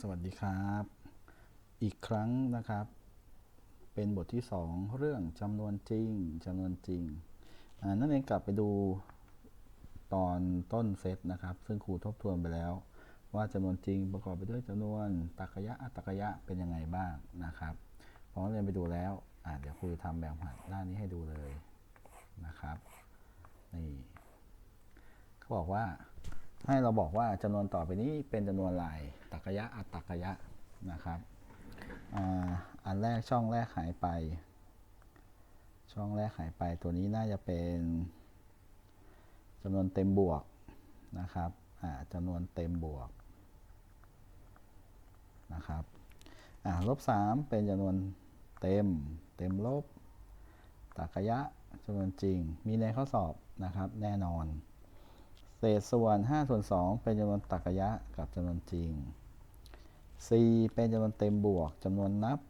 สวัสดีครับ อีกครั้งนะครับ เป็นบทที่ 2 เรื่องจำนวนจริงจำนวนจริงนั่นเองกลับไปดูตอนต้นเซตนะครับ ซึ่งครูทบทวนไปแล้ว ว่าจำนวนจริงประกอบไปด้วยจำนวนตรรกะอัตตรกะเป็นยังไงบ้างนะครับพอเรียนไปดูแล้วเดี๋ยวครูทำแบบหัดด้านนี้ให้ดูเลยนะครับนี่เขาบอกว่าให้เราบอกว่าจำนวนต่อไปนี้เป็นจำนวนลายตรร กะยะ อัตตรกะยะนะครับอันแรกช่องแรกหายไป ช่องแรกหายไปตัวนี้น่าจะเป็นจำนวนเต็มบวกนะครับอ่าจำนวนเต็มบวกนะครับลบสามเป็นจำนวนเต็ม เต็มลบตรรกยะจำนวนจริง มีในข้อสอบนะครับแน่นอน เศษส่วน5ส่วน2เป็นจำนวนตรรกยะกับจำนวนจริง c เป็นจำนวนเต็มบวกจำนวนนับ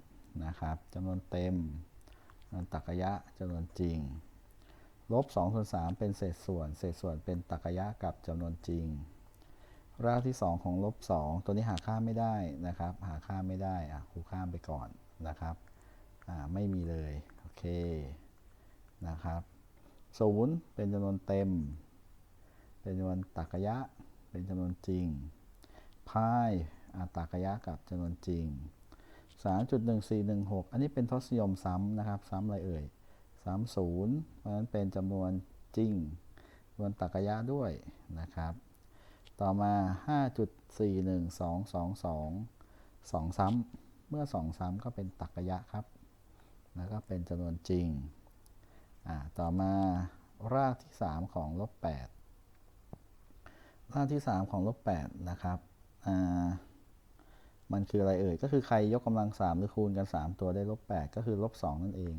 นะครับจำนวนเต็มจำนวนตรรกะยะจำนวนจริง ลบ2ส่วน3เป็นเศษส่วน เศษส่วนเป็นตรรกะยะกับจำนวนจริง รากที่ 2 ของลบ2ตัวนี้หาค่าไม่ได้นะครับ หาค่าไม่ได้อะครูข้ามไปก่อนนะครับอ่าไม่มีเลย โอเคนะครับศูนย์เป็นจำนวนเต็ม เป็นจำนวนตรรกยะเป็นจำนวนจริงพาย อาตรรกะยะกับจำนวนจริง 3.1416 อันนี้เป็นทศนิยมซ้ำนะครับ ซ้ำอะไรเอ่ย 30 เพราะฉะนั้นเป็นจำนวนจริงจำนวนตรรกะยะด้วยนะครับ ต่อมา 5.41222 2 ซ้ำ เมื่อ 2 ซ้ำก็เป็นตรกะยะครับ แล้วก็เป็นจำนวนจริงอ่าต่อมารากที่ 3 ของลบ8รากที่ 3 ของลบ8นะครับ อ่า มันคืออะไรเอ่ย ก็คือใครยกกำลัง 3 หรือคูณกัน 3 ตัวได้ลบ8ก็คือลบ2นั่นเอง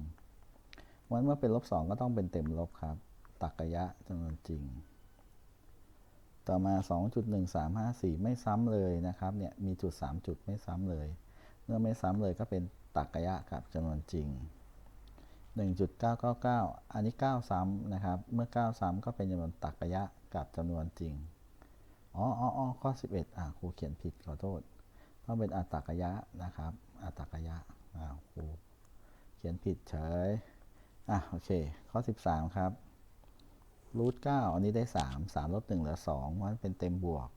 วันเมื่อเป็นลบ2ก็ต้องเป็นเต็มลบครับตักกะยะจำนวนจริง ต่อมา 2.1354 ไม่ซ้ำเลยนะครับ เนี่ย มีจุด 3 จุดไม่ซ้ำเลย เมื่อไม่ซ้ำเลยก็เป็นตักกะยะกับจำนวนจริง 1.999 อันนี้ 9 ซ้ำนะครับ เมื่อ 9 ซ้ำก็เป็นจำนวนตักกะยะกับจำนวนจริงอ๋ออ๋ออ๋อข้อ 11 อ่าครูเขียนผิดขอโทษ ต้องเป็นอัตตกยะนะครับ อัตตกยะอ่าครูเขียนผิดเฉย อะโอเค ข้อ 13 ครับรูท9อันนี้ได้ 3 3ลบ1เหลือ2มันเป็นเต็มบวก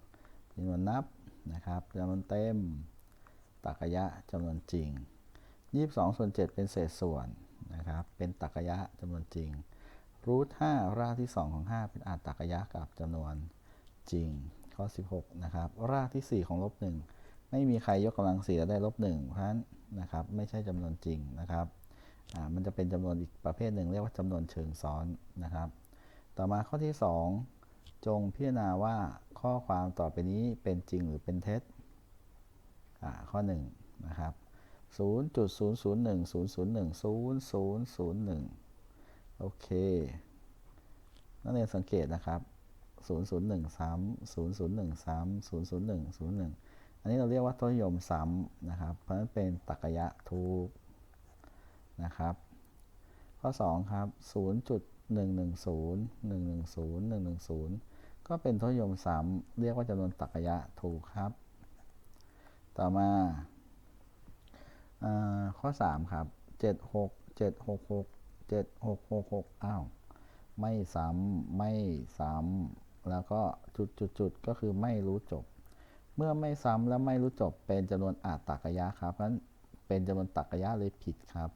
จำนวนนับนะครับจำนวนเต็มตักยะจำนวนจริง 22 ส่วน 7 เป็นเศษส่วนนะครับ เป็นตักยะจำนวนจริงรูท5รากที่ 2 ของ 5 เป็นอัตตกยะกับจำนวนจริง ข้อ 16 นะครับ รากที่ 4 ของลบ1 ไม่มีใครยกกำลัง4แล้วได้ลบ1เพราะฉะนั้นนะครับไม่ใช่จำนวนจริงนะครับมันจะเป็นจำนวนอีกประเภทหนึ่งเรียกว่าจำนวนเชิงซ้อนนะครับ ต่อมาข้อที่ 2 จงพิจารณาว่าข้อความต่อไปนี้เป็นจริงหรือเป็นเท็จข้อ1นะครับ0.00100100001โอเค นักเรียนสังเกตนะครับ 0013 0013 001 01 นนี้เราเรียกว่าทศนิยมซ้ำนะครับ เพราะฉะนั้นเป็นตรรกะยะถูกนะครับ ข้อ 2 ครับ 0.110 110 110 ก็เป็นทศนิยมซ้ำเรียกว่าจำนวนตรรกะยะถูกครับ ต่อมาอาข้อ 3 ครับ 76 766 7666อ้าว ไม่ซ้ำไม่ซ้ำแล้วก็จุดจุดจุดก็คือไม่รู้จบ เมื่อไม่ซ้ำและไม่รู้จบเป็นจำนวนอาตรกะยะครับเพราะฉะนั้นเป็นจำนวนตรรกะยะเลยผิดครับ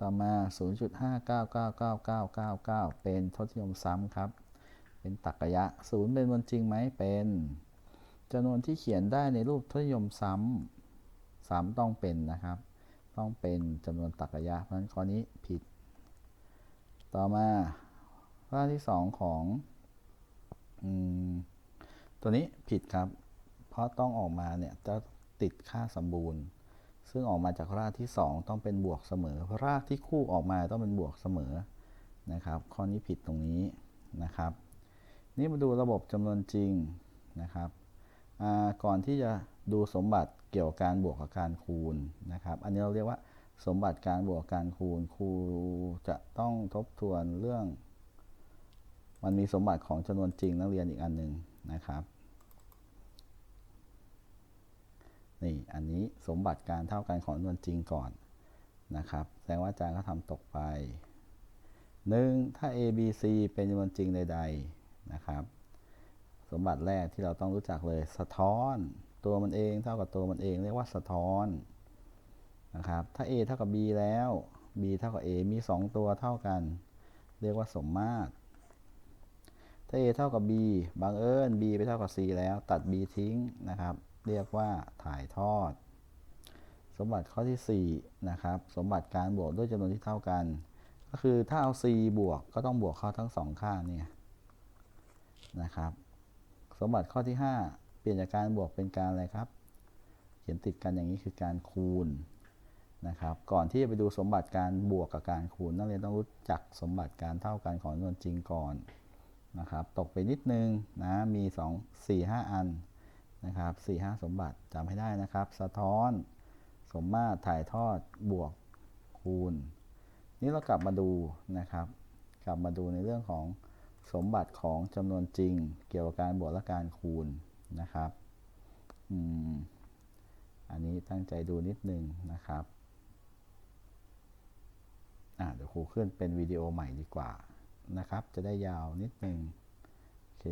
ต่อมา 0.5999999เป็นทศนิยมซ้ำครับ เป็นตรรกะยะศูนย์เป็นจำนวนจริงไหมเป็นจำนวนที่เขียนได้ในรูปทศนิยมซ้ำซ้ำต้องเป็นนะครับ ต้องเป็นจำนวนตรรกะยะ เพราะฉะนั้นข้อนี้ผิด ต่อมาข้อที่ 2 ของอตัวนี้ผิดครับ ราะต้องออกมาเนี่ยจะติดค่าสมบูรณ์ ซึ่งออกมาจากรากที่ 2 ต้องเป็นบวกเสมอ รากที่คู่ออกมาต้องเป็นบวกเสมอนะครับ ข้อนี้ผิดตรงนี้นะครับ นี่มาดูระบบจำนวนจริงนะครับก่อนที่จะดูสมบัติเกี่ยวกับการบวกกับการคูณนะครับ อันนี้เราเรียกว่าสมบัติการบวกการคูณครูจะต้องทบทวนเรื่อง มันมีสมบัติของจำนวนจริงนักเรียนอีกอันหนึ่งนะครับ นี่อันนี้สมบัติการเท่ากันของจำนวนจริงก่อนนะครับ แสดงว่าอาจารย์ก็ทำตกไป 1. ถ้า a b c เป็นจำนวนจริงใด ๆนะครับ สมบัติแรกที่เราต้องรู้จักเลยสะท้อน ตัวมันเองเท่ากับตัวมันเอง เรียกว่าสะท้อนนะครับ ถ้า a เท่ากับ b แล้ว b เท่ากับ a มี 2 ตัวเท่ากัน เรียกว่าสมมาตร ถ้า a เท่ากับ b บังเอิญ b ไปเท่ากับ c แล้วตัด b ทิ้งนะครับ เรียกว่าถ่ายทอด สมบัติข้อที่4นะครับสมบัติการบวกด้วยจำนวนที่เท่ากัน ก็คือถ้าเอา c บวกก็ต้องบวกเข้าทั้งสองข้างเนี่ยนะครับ สมบัติข้อที่ 5 เปลี่ยนจากการบวกเป็นการอะไรครับ เขียนติดกันอย่างนี้คือการคูณนะครับก่อนที่จะไปดูสมบัติการบวกกับการคูณนักเรียนต้องรู้จักสมบัติการเท่ากันของจำนวนจริงก่อนนะครับ ตกไปนิดนึงนะ มี 2 4 5 อัน นะครับ4 5สมบัติจำให้ได้นะครับ สะท้อน สมมาตรถ่ายทอดบวกคูณ นี่เรากลับมาดูนะครับ กลับมาดูในเรื่องของสมบัติของจำนวนจริง เกี่ยวกับการบวกและการคูณนะครับอืมอันนี้ตั้งใจดูนิดนึงนะครับอ่าเดี๋ยวครูขึ้นเป็นวิดีโอใหม่ดีกว่านะครับ จะได้ยาวนิดนึงโอเค